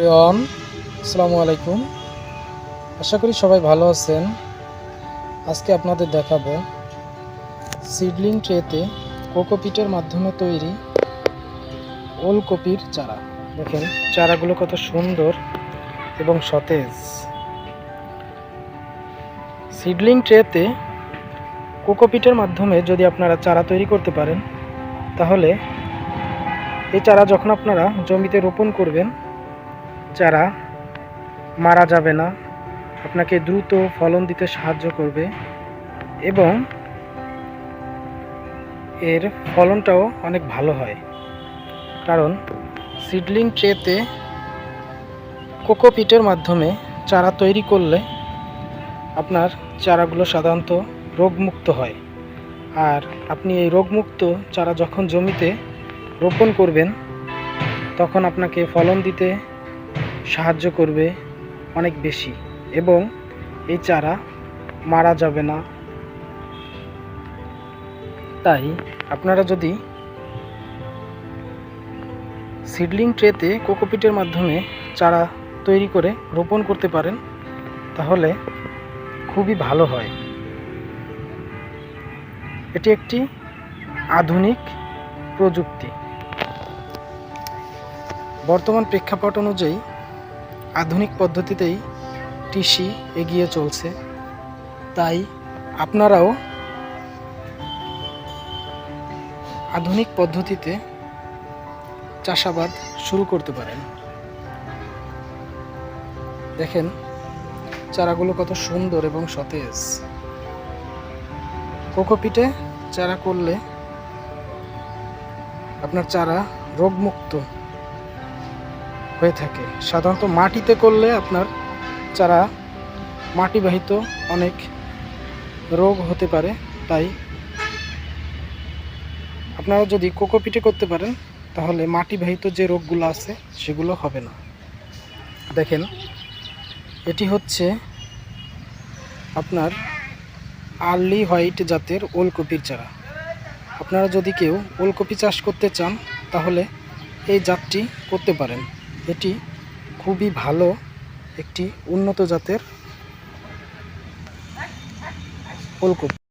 রিয়ন আসসালামু আলাইকুম। আশা করি সবাই ভালো আছেন। আজকে আপনাদের দেখাবো সিডলিং ট্রেতে কোকোপিটের মাধ্যমে তৈরি ওলকপির চারা। দেখেন, চারাগুলো কত সুন্দর এবং সতেজ। সিডলিং ট্রেতে কোকোপিটের মাধ্যমে যদি আপনারা চারা তৈরি করতে পারেন, তাহলে এই চারা যখন আপনারা জমিতে রোপণ করবেন চারা মারা যাবে না। আপনাকে দ্রুত ফলন দিতে সাহায্য করবে এবং এর ফলনটাও অনেক ভালো হয়। কারণ সিডলিং ট্রেতে কোকোপিটের মাধ্যমে চারা তৈরি করলে আপনার চারাগুলো সাধারণত রোগমুক্ত হয়। আর আপনি এই রোগমুক্ত চারা যখন জমিতে রোপণ করবেন, তখন আপনাকে ফলন দিতে সাহায্য করবে অনেক বেশি এবং এই চারা মারা যাবে না। তাই আপনারা যদি সিডলিং ট্রেতে কোকোপিটের মাধ্যমে চারা তৈরি করে রোপণ করতে পারেন, তাহলে খুবই ভালো হয়। এটি একটি আধুনিক প্রযুক্তি। বর্তমান প্রেক্ষাপট অনুযায়ী আধুনিক পদ্ধতিতেই কৃষি এগিয়ে চলছে। তাই আপনারাও আধুনিক পদ্ধতিতে চাষাবাদ শুরু করতে পারেন। দেখেন, চারাগুলো কত সুন্দর এবং সতেজ। কোকোপিটে চারা করলে আপনার চারা রোগমুক্ত হয়ে থাকে। সাধারণত মাটিতে করলে আপনার চারা মাটিবাহিত অনেক রোগ হতে পারে, তাই আপনারা যদি কোকোপিটে করতে পারেন, তাহলে মাটিবাহিত যে রোগগুলো আছে, সেগুলো হবে না। দেখেন, এটি হচ্ছে আপনার আর্লি হোয়াইট জাতের ওলকপির চারা। আপনারা যদি কেউ ওলকপি চাষ করতে চান, তাহলে এই জাতটি করতে পারেন। এটি খুবই ভালো একটি উন্নত জাতের ওলকপি